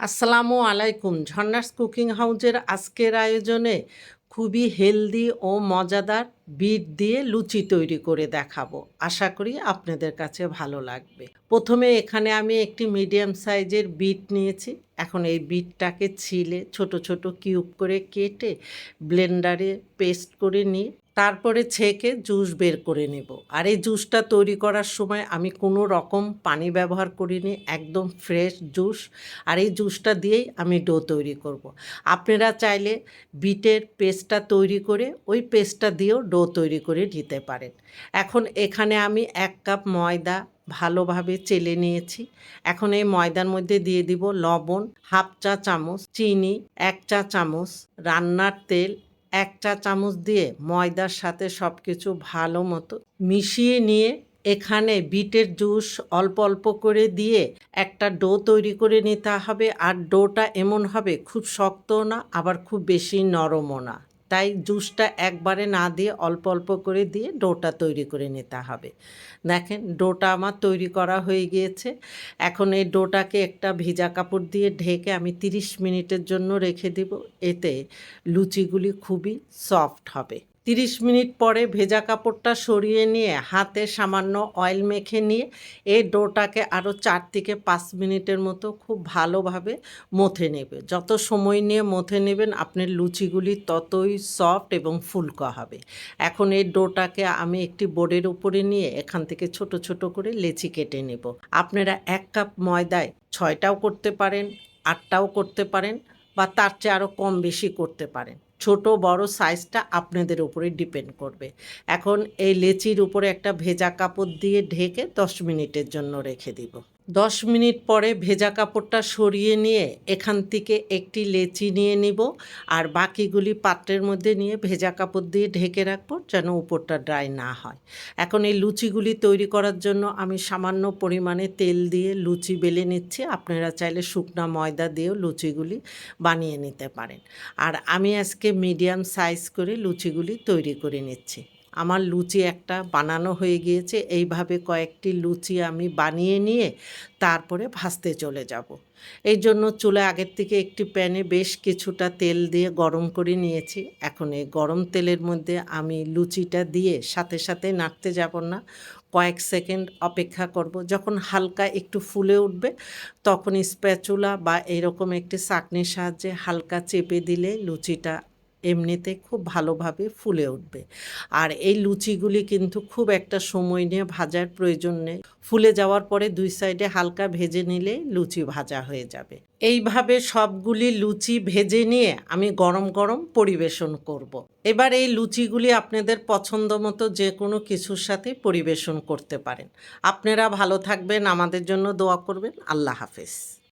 আসসালামু আলাইকুম। ঝর্ণাস কুকিং হাউজের আজকের আয়োজনে খুবই হেলদি ও মজাদার বিট দিয়ে লুচি তৈরি করে দেখাবো। আশা করি আপনাদের কাছে ভালো লাগবে। প্রথমে এখানে আমি একটি মিডিয়াম সাইজের বিট নিয়েছি। এখন এই বিটটাকে ছিলে ছোট ছোট কিউব করে কেটে ব্লেন্ডারে পেস্ট করে নিয়ে তারপরে ছেঁকে জুস বের করে নেব। আর এই জুসটা তৈরি করার সময় আমি কোনো রকম পানি ব্যবহার করিনি, একদম ফ্রেশ জুস। আর এই জুসটা দিয়েই আমি ডো তৈরি করব। আপনারা চাইলে বিটের পেস্টটা তৈরি করে ওই পেস্টটা দিয়েও ডো তৈরি করে নিতে পারেন। এখন এখানে আমি এক কাপ ময়দা ভালোভাবে চেলে নিয়েছি। এখন এই ময়দার মধ্যে দিয়ে দিব লবণ, হাফ চা চামচ, চিনি, এক চা চামচ, রান্নার তেল এক চা চামচ দিয়ে ময়দার সাথে সব কিছু ভালো মতো মিশিয়ে নিয়ে এখানে বিটের জুস অল্প অল্প করে দিয়ে একটা ডো তৈরি করে নিতে হবে। আর ডোটা এমন হবে, খুব শক্তও না, আবার খুব বেশি নরমও না। তাই জুসটা একবারে না দিয়ে অল্প অল্প করে দিয়ে ডোটা তৈরি করে নিতে হবে। দেখেন, ডোটা আমার তৈরি করা হয়ে গিয়েছে। এখন এই ডোটাকে একটা ভিজা কাপড় দিয়ে ঢেকে আমি 30 মিনিটের জন্য রেখে দেব। এতে লুচিগুলি খুবই সফট হবে। 30 মিনিট পরে ভেজা কাপড়টা সরিয়ে নিয়ে হাতে সামান্য অয়েল মেখে নিয়ে এই ডোটাকে আরও চার থেকে পাঁচ মিনিটের মতো খুব ভালোভাবে মথে নেবে। যত সময় নিয়ে মথে নেবেন, আপনার লুচিগুলি ততই সফট এবং ফুলকা হবে। এখন এই ডোটাকে আমি একটি বোর্ডের উপরে নিয়ে এখান থেকে ছোট ছোট করে লেচি কেটে নেব। আপনারা এক কাপ ময়দায় ছয়টাও করতে পারেন, আটটাও করতে পারেন বা তার চেয়ে আরও কম বেশি করতে পারেন। ছোট, বড় সাইজটা আপনাদের উপরে ডিপেন্ড করবে। এখন এই লেচির উপরে একটা ভেজা কাপড় দিয়ে ঢেকে দশ মিনিটের জন্য রেখে দিব। দশ মিনিট পরে ভেজা কাপড়টা সরিয়ে নিয়ে এখান থেকে একটি লেচি নিয়ে নিব আর বাকিগুলি পাত্রের মধ্যে নিয়ে ভেজা কাপড় দিয়ে ঢেকে রাখব যেন উপরটা ড্রাই না হয়। এখন এই লুচিগুলি তৈরি করার জন্য আমি সামান্য পরিমাণে তেল দিয়ে লুচি বেলে নিচ্ছি। আপনারা চাইলে শুকনা ময়দা দিয়েও লুচিগুলি বানিয়ে নিতে পারেন। আর আমি আজকে মিডিয়াম সাইজ করে লুচিগুলি তৈরি করে নিচ্ছি। আমার লুচি একটা বানানো হয়ে গিয়েছে, এইভাবে কয়েকটি লুচি আমি বানিয়ে নিয়ে তারপরে ভাজতে চলে যাব। এই জন্য চুলে আগের থেকে একটি প্যানে বেশ কিছুটা তেল দিয়ে গরম করে নিয়েছি। এখন এই গরম তেলের মধ্যে আমি লুচিটা দিয়ে সাথে সাথে নাড়তে যাব না। কয়েক সেকেন্ড অপেক্ষা করব। যখন হালকা একটু ফুলে উঠবে, তখন স্প্যাচুলা বা এরকম একটি চাকনির সাহায্যে হালকা চেপে দিলে লুচিটা এমনিতে খুব ভালোভাবে ফুলে উঠবে। আর এই লুচিগুলি কিন্তু খুব একটা সময় নিয়ে ভাজার প্রয়োজন নেই। ফুলে যাওয়ার পরে দুই সাইডে হালকা ভেজে নিলে লুচি ভাজা হয়ে যাবে। এইভাবে সবগুলি লুচি ভেজে নিয়ে আমি গরম গরম পরিবেশন করব। এবার এই লুচিগুলি আপনাদের পছন্দ মতো যে কোনো কিছুর সাথে পরিবেশন করতে পারেন। আপনারা ভালো থাকবেন, আমাদের জন্য দোয়া করবেন। আল্লাহ হাফেজ।